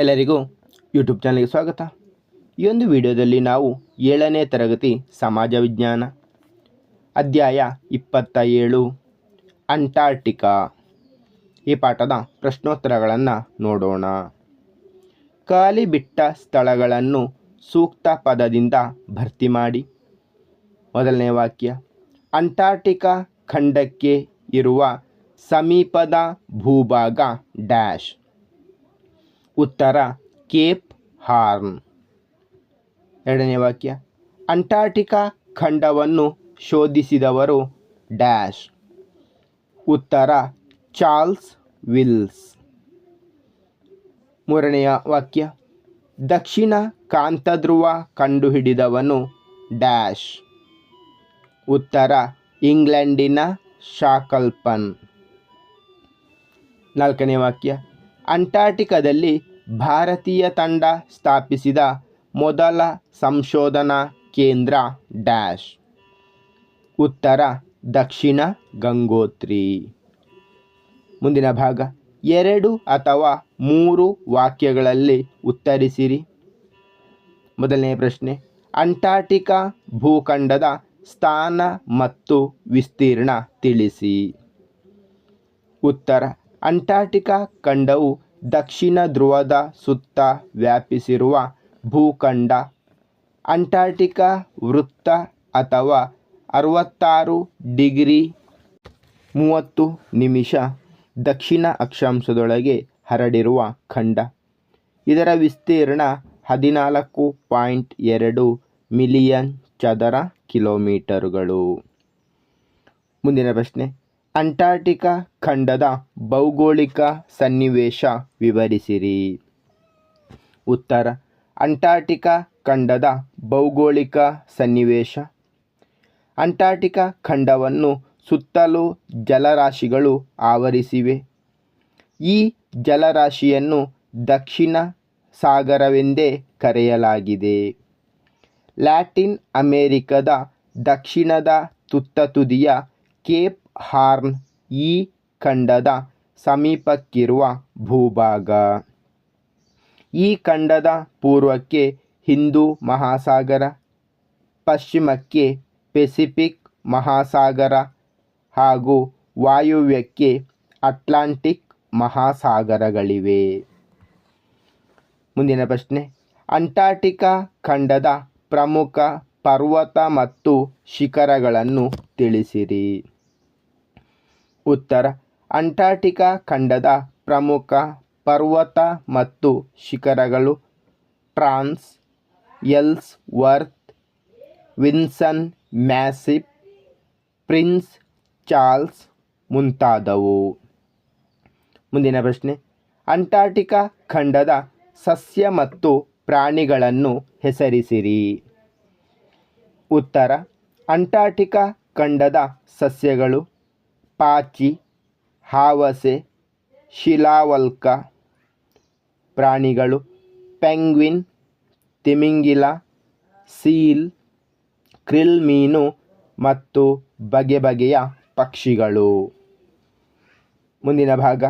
ಎಲ್ಲರಿಗೂ ಯೂಟ್ಯೂಬ್ ಚಾನಲ್ಗೆ ಸ್ವಾಗತ. ಈ ಒಂದು ವಿಡಿಯೋದಲ್ಲಿ ನಾವು ಏಳನೇ ತರಗತಿ ಸಮಾಜ ವಿಜ್ಞಾನ, ಅಧ್ಯಾಯ ಇಪ್ಪತ್ತ ಏಳು ಅಂಟಾರ್ಟಿಕಾ ಈ ಪಾಠದ ಪ್ರಶ್ನೋತ್ತರಗಳನ್ನು ನೋಡೋಣ. ಖಾಲಿ ಬಿಟ್ಟ ಸ್ಥಳಗಳನ್ನು ಸೂಕ್ತ ಪದದಿಂದ ಭರ್ತಿ ಮಾಡಿ. ಮೊದಲನೇ ವಾಕ್ಯ ಅಂಟಾರ್ಟಿಕಾ ಖಂಡಕ್ಕೆ ಇರುವ ಸಮೀಪದ ಭೂಭಾಗ ಡ್ಯಾಶ್. ಉತ್ತರ, ಕೇಪ್ ಹಾರ್ನ್. ಎರಡನೇ ವಾಕ್ಯ. ಅಂಟಾರ್ಟಿಕಾ ಖಂಡವನ್ನು ಶೋಧಿಸಿದವರು ಡ್ಯಾಶ್. ಉತ್ತರ, ಚಾರ್ಲ್ಸ್ ವಿಲ್ಸ್. ಮೂರನೆಯ ವಾಕ್ಯ. ದಕ್ಷಿಣ ಕಾಂತಧ್ರುವ ಕಂಡುಹಿಡಿದವನು ಡ್ಯಾಶ್. ಉತ್ತರ, ಇಂಗ್ಲೆಂಡಿನ ಶಾಕಲ್ಪನ್. ನಾಲ್ಕನೇ ವಾಕ್ಯ. ಅಂಟಾರ್ಟಿಕಾದಲ್ಲಿ ಭಾರತೀಯ ತಂಡ ಸ್ಥಾಪಿಸಿದ ಮೊದಲ ಸಂಶೋಧನಾ ಕೇಂದ್ರ ಡ್ಯಾಶ್. ಉತ್ತರ ದಕ್ಷಿಣ ಗಂಗೋತ್ರಿ. ಮುಂದಿನ ಭಾಗ. ಎರಡು ಅಥವಾ ಮೂರು ವಾಕ್ಯಗಳಲ್ಲಿ ಉತ್ತರಿಸಿರಿ. ಮೊದಲನೇ ಪ್ರಶ್ನೆ. ಅಂಟಾರ್ಟಿಕಾ ಭೂಖಂಡದ ಸ್ಥಾನ ಮತ್ತು ವಿಸ್ತೀರ್ಣ ತಿಳಿಸಿ. ಉತ್ತರ ಅಂಟಾರ್ಟಿಕಾ ಖಂಡವು ದಕ್ಷಿಣ ಧ್ರುವದ ಸುತ್ತ ವ್ಯಾಪಿಸಿರುವ ಭೂಖಂಡ. ಅಂಟಾರ್ಟಿಕಾ ವೃತ್ತ ಅಥವಾ ಅರವತ್ತಾರು ಡಿಗ್ರಿ ಮೂವತ್ತು ನಿಮಿಷ ದಕ್ಷಿಣ ಅಕ್ಷಾಂಶದೊಳಗೆ ಹರಡಿರುವ ಖಂಡ. ಇದರ ವಿಸ್ತೀರ್ಣ ಹದಿನಾಲ್ಕು ಪಾಯಿಂಟ್ ಎರಡು ಮಿಲಿಯನ್ ಚದರ ಕಿಲೋಮೀಟರುಗಳು. ಮುಂದಿನ ಪ್ರಶ್ನೆ. ಅಂಟಾರ್ಟಿಕಾ ಖಂಡದ ಭೌಗೋಳಿಕ ಸನ್ನಿವೇಶ ವಿವರಿಸಿರಿ. ಉತ್ತರ, ಅಂಟಾರ್ಟಿಕಾ ಖಂಡದ ಭೌಗೋಳಿಕ ಸನ್ನಿವೇಶ. ಅಂಟಾರ್ಟಿಕಾ ಖಂಡವನ್ನು ಸುತ್ತಲೂ ಜಲರಾಶಿಗಳು ಆವರಿಸಿವೆ. ಈ ಜಲರಾಶಿಯನ್ನು ದಕ್ಷಿಣ ಸಾಗರವೆಂದೇ ಕರೆಯಲಾಗಿದೆ. ಲ್ಯಾಟಿನ್ ಅಮೆರಿಕದ ದಕ್ಷಿಣದ ತುತ್ತ ತುದಿಯ ಕೇಪ್ ಹಾರ್ನ್ ಈ ಖಂಡದ ಸಮೀಪಕ್ಕಿರುವ ಭೂಭಾಗ. ಈ ಖಂಡದ ಪೂರ್ವಕ್ಕೆ ಹಿಂದೂ ಮಹಾಸಾಗರ, ಪಶ್ಚಿಮಕ್ಕೆ ಪೆಸಿಫಿಕ್ ಮಹಾಸಾಗರ ಹಾಗೂ ವಾಯುವ್ಯಕ್ಕೆ ಅಟ್ಲಾಂಟಿಕ್ ಮಹಾಸಾಗರಗಳಿವೆ. ಮುಂದಿನ ಪ್ರಶ್ನೆ, ಅಂಟಾರ್ಟಿಕಾ ಖಂಡದ ಪ್ರಮುಖ ಪರ್ವತ ಮತ್ತು ಶಿಖರಗಳನ್ನು ತಿಳಿಸಿರಿ. ಉತ್ತರ. ಅಂಟಾರ್ಟಿಕಾ ಖಂಡದ ಪ್ರಮುಖ ಪರ್ವತ ಮತ್ತು ಶಿಖರಗಳು trans Ellsworth Vinson, massif, Prince Charles ಮುಂತಾದವು. ಮುಂದಿನ ಪ್ರಶ್ನೆ. ಅಂಟಾರ್ಟಿಕಾ ಖಂಡದ ಸಸ್ಯ ಮತ್ತು ಪ್ರಾಣಿಗಳನ್ನು ಹೆಸರಿಸಿರಿ. ಉತ್ತರ. ಅಂಟಾರ್ಟಿಕಾ ಖಂಡದ ಸಸ್ಯಗಳು ಪಾಚಿ, ಹಾವಸೆ, ಶಿಲಾವಲ್ಕ, ಪ್ರಾಣಿಗಳು, ಪೆಂಗ್ವಿನ್, ತಿಮಿಂಗಿಲ, ಸೀಲ್, ಕ್ರಿಲ್ ಮೀನು ಮತ್ತು ಬಗೆ ಬಗೆಯ ಪಕ್ಷಿಗಳು. ಮುಂದಿನ ಭಾಗ.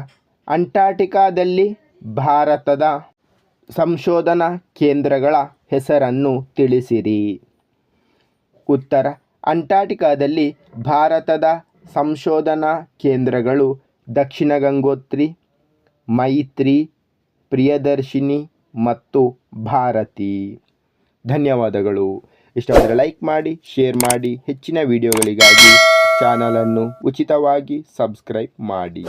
ಅಂಟಾರ್ಟಿಕಾದಲ್ಲಿ ಭಾರತದ ಸಂಶೋಧನಾ ಕೇಂದ್ರಗಳ ಹೆಸರನ್ನು ತಿಳಿಸಿರಿ. ಉತ್ತರ. ಅಂಟಾರ್ಟಿಕಾದಲ್ಲಿ ಭಾರತದ ಸಂಶೋಧನಾ ಕೇಂದ್ರಗಳು ದಕ್ಷಿಣ ಗಂಗೋತ್ರಿ, ಮೈತ್ರಿ, ಪ್ರಿಯದರ್ಶಿನಿ ಮತ್ತು ಭಾರತಿ. ಧನ್ಯವಾದಗಳು. ಇಷ್ಟವಾದರೆ ಲೈಕ್ ಮಾಡಿ, ಶೇರ್ ಮಾಡಿ, ಹೆಚ್ಚಿನ ವಿಡಿಯೋಗಳಿಗಾಗಿ ಚಾನಲನ್ನು ಉಚಿತವಾಗಿ ಸಬ್ಸ್ಕ್ರೈಬ್ ಮಾಡಿ.